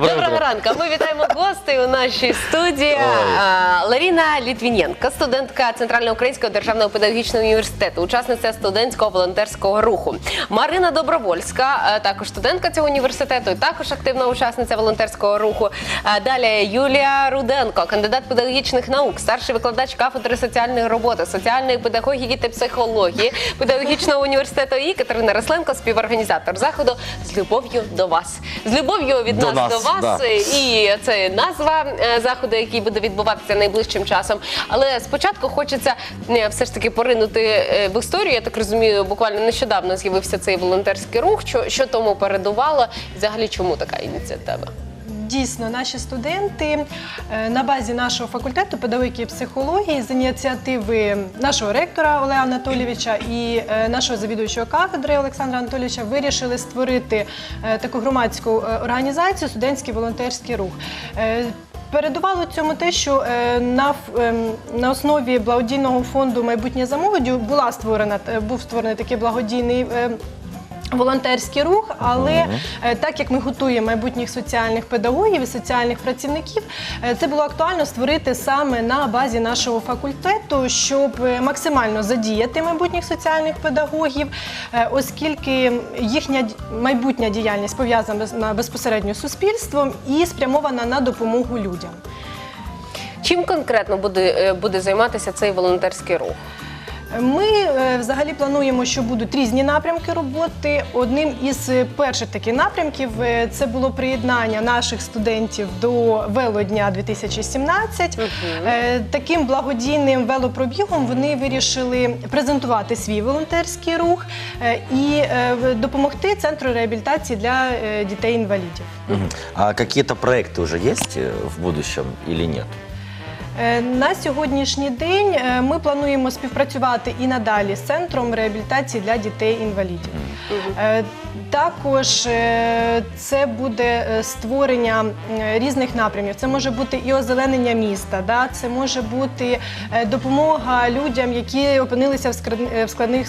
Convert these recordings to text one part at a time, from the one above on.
Доброго утро. ранку. Ми вітаємо гостей у нашій студії. А, Ларіна Літвінєнко, студентка Центрального українського державного педагогічного університету, учасниця студентського волонтерського руху. Марина Добровольська, також студентка цього університету, і також активна учасниця волонтерського руху. А, Далі Юлія Руденко, кандидат педагогічних наук, старший викладач кафедри соціальної роботи, соціальної педагогіки та психології педагогічного університету і Катерина Росленко, співорганізатор заходу з любов'ю до вас. З любов'ю від До нас, нас, до вас. Да. І це назва е, заходу, який буде відбуватися найближчим часом. Але спочатку хочеться е, все ж таки поринути е, в історію. Я так розумію, буквально нещодавно з'явився цей волонтерський рух. Що, що тому передувало? Взагалі, чому така ініціатива? Дійсно, наші студенти е, на базі нашого факультету педагогіки і психології з ініціативи нашого ректора Олега Анатолійовича і е, нашого завідуючого кафедри Олександра Анатолійовича вирішили створити е, таку громадську організацію студентський волонтерський рух. Передувало цьому те, що на, основі благодійного фонду майбутнє за молоддю була створена був створений такий благодійний. Волонтерський рух, але е, так як ми готуємо майбутніх соціальних педагогів і соціальних працівників, е, це було актуально створити саме на базі нашого факультету, щоб е, максимально задіяти майбутніх соціальних педагогів, е, оскільки їхня д- майбутня діяльність пов'язана без- безпосередньо з суспільством і спрямована на допомогу людям. Чим конкретно буде, е, буде займатися цей волонтерський рух? Ми е, взагалі плануємо, що будуть різні напрямки роботи. Одним із е, перших таких напрямків е, це було приєднання наших студентів до велодня 2017. Е, Таким благодійним велопробігом вони вирішили презентувати свій волонтерський рух е, і е, допомогти центру реабілітації для дітей-інвалідів. Мгм. А какие-то проекты уже есть э, в будущем или нет? Е, На сьогоднішній день е, ми плануємо співпрацювати і надалі з центром реабілітації для дітей-інвалідів. Також е, це буде е, створення різних напрямів. Це може бути і озеленення міста, да? це може бути е, допомога людям, які опинилися в складних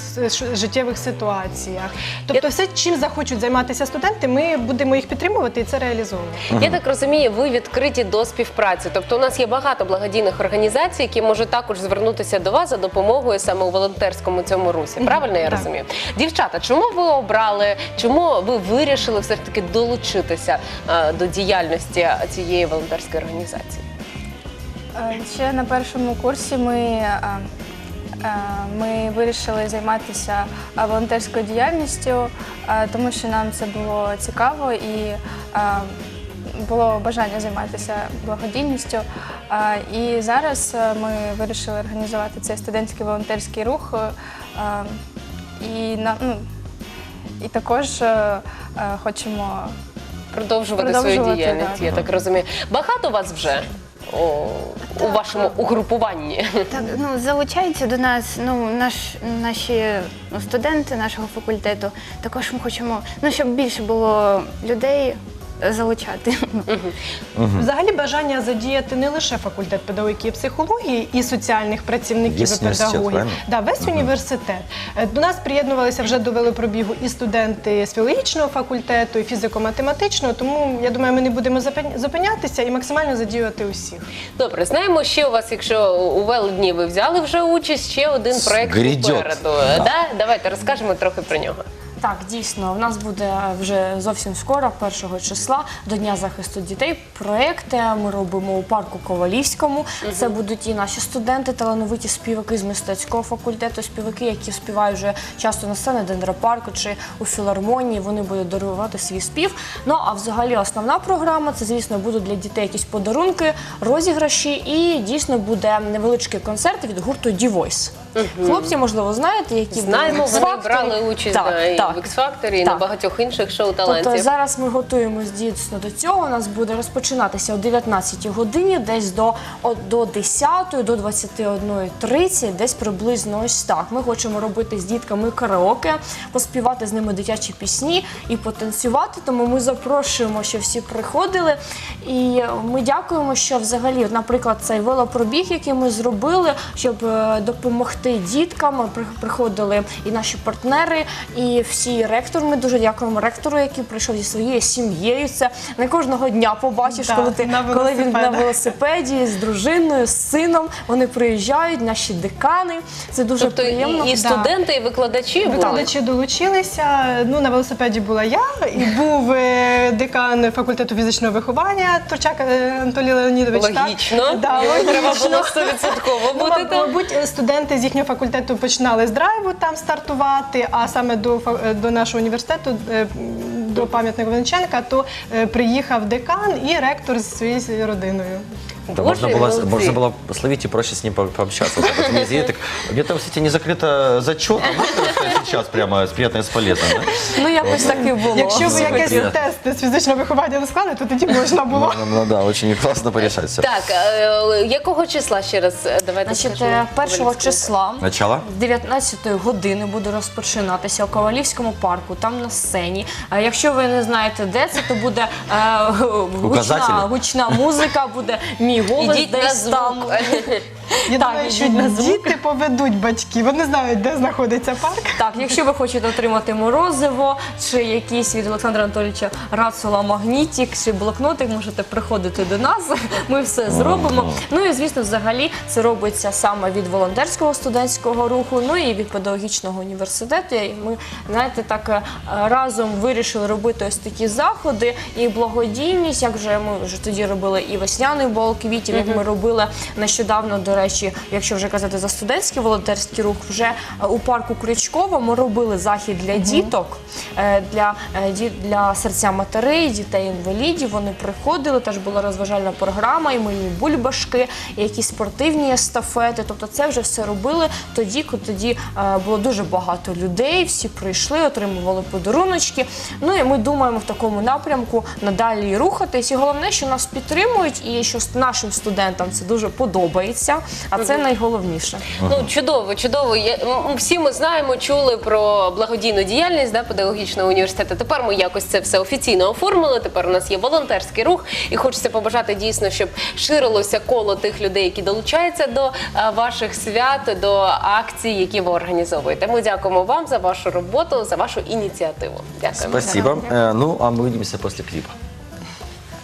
життєвих ситуаціях. Тобто, все, чим захочуть займатися студенти, ми будемо їх підтримувати і це реалізовувати. Я так розумію, ви відкриті до співпраці. Тобто, у нас є багато благодійних організацій, які можуть також звернутися до вас за допомогою саме у волонтерському цьому русі. Правильно я так. розумію? Дівчата, чому ви обрали, чому ви вирішили все ж таки долучитися е, до діяльності цієї волонтерської організації? Е, Ще на першому курсі ми, е, ми вирішили займатися волонтерською діяльністю, тому що нам це було цікаво і було бажання займатися благодійністю. І зараз ми вирішили організувати цей студентський волонтерський рух. І, ну, і також е, е, хочемо Продовжувати, свою Продовжувати, діяльність, так. я так розумію. Багато вас вже о, у вашому угрупуванні. Так, ну залучаються до нас. Ну наш наші ну, студенти нашого факультету. Також ми хочемо, ну щоб більше було людей залучати. Взагалі бажання задіяти не лише факультет педагогіки і психології і соціальних працівників Весь і педагогів. Да, весь університет. Е, До нас приєднувалися вже до велопробігу і студенти з філологічного факультету, і фізико-математичного. Тому я думаю, ми не будемо запин- зупинятися і максимально задіювати усіх. Добре, знаємо, ще у вас, якщо у велодні ви взяли вже участь, ще один проект Грядет. попереду. Да. Давайте розкажемо трохи про нього. Так, дійсно, в нас буде вже зовсім скоро, 1 числа, до Дня захисту дітей. Проекти ми робимо у парку Ковалівському. Це будуть і наші студенти, талановиті співаки з мистецького факультету, співаки, які співають вже часто на сцені дендропарку чи у філармонії. Вони будуть дарувати свій спів. Ну а взагалі основна програма це, звісно, будуть для дітей якісь подарунки, розіграші, і дійсно буде невеличкий концерт від гурту Дівойс. Хлопці, можливо, знаєте, які Знаємо, були в вони брали участь Так, да, і так. в X-Factor, і Так. на багатьох інших шоу талантів. Тобто зараз ми готуємось дійсно до цього. У нас буде розпочинатися о 19 годині, десь до, о- до 10, до 21.30, десь приблизно ось так. Ми хочемо робити з дітками караоке, поспівати з ними дитячі пісні і потанцювати. Тому ми запрошуємо, щоб всі приходили. І ми дякуємо, що взагалі, от, наприклад, цей велопробіг, який ми зробили, щоб е, допомогти діткам. Приходили і наші партнери, і всі. всі ректор. Ми дуже дякуємо ректору, який прийшов зі своєю сім'єю. Це не кожного дня побачиш, Да, коли ти на коли він на велосипеді з дружиною, з сином. Вони приїжджають, наші декани. Це дуже Тобто приємно. і, і студенти, і викладачі були. Викладачі долучилися. Ну на велосипеді була я, і був е, декан факультету фізичного виховання Турчак е, Анатолій Леонідович. так? Да, Йому треба було 100% Ну, бути там. Мабуть, студенти з їхнього факультету починали з драйву там стартувати, а саме до, е, до нашого університету, е, до пам'ятника Венченка, то е, приїхав декан і ректор зі своєю родиною. Да, Боже, можно, было, молодцы. можно было словить и проще с ним по- пообщаться. Вот так вот везде, так, Мне там, кстати, не закрыто зачет, а можно рассказать сейчас прямо с приятным и с полезным, да? Ну якось так і було. Якщо ви якийсь Хотіла. тест з фізичного виховання не склали, то тоді можна було. Ну, ну да, очень классно порешать все. Так, е, якого числа ще раз е, давайте Значить, скажемо? е, першого Ковалівського. числа Начало? з 19 години буде розпочинатися у Ковалівському парку, там на сцені. А якщо ви не знаєте, де це, то буде е, гучна, Указателі? гучна музика, буде мій голос Ідіть де звук. Я Так, думаю, що на звук. діти поведуть батьків. Вони знають, де знаходиться парк. Так, якщо ви хочете отримати морозиво чи якийсь від Олександра Анатолійовича Рацула магнітик чи блокнотик, можете приходити до нас. Ми все зробимо. Ну і звісно, взагалі це робиться саме від волонтерського студентського руху, ну і від педагогічного університету. І ми знаєте, так е, разом вирішили робити ось такі заходи і благодійність, як вже ми вже тоді робили і весняний бал квітів, як ми робили нещодавно, до речі, якщо вже казати за студентський волонтерський рух, вже е, у парку Крючкова ми робили захід для діток, е, для, е, для серця матерей, дітей інвалідів. Вони приходили, теж була розважальна програма, і мильні бульбашки, і якісь спортивні естафети. Тобто це вже все робили тоді, коли тоді було дуже багато людей, всі прийшли, отримували подаруночки. Ну і ми думаємо в такому напрямку надалі рухатись. І головне, що нас підтримують, і що нашим студентам це дуже подобається. А це найголовніше. Ну, чудово, чудово. Я- м, Всі ми знаємо, чули про благодійну діяльність да, педагогічного університету. Тепер ми якось це все офіційно оформили. Тепер у нас є волонтерський рух, і хочеться побажати дійсно, щоб ширилося коло тих людей, які долучаються до е, ваших свят, до акцій, які ви організовуєте. Ми дякуємо вам за вашу роботу, за вашу ініціативу. Дякуємо. Спасибо. Э, Ну, а мы увидимся после клипа.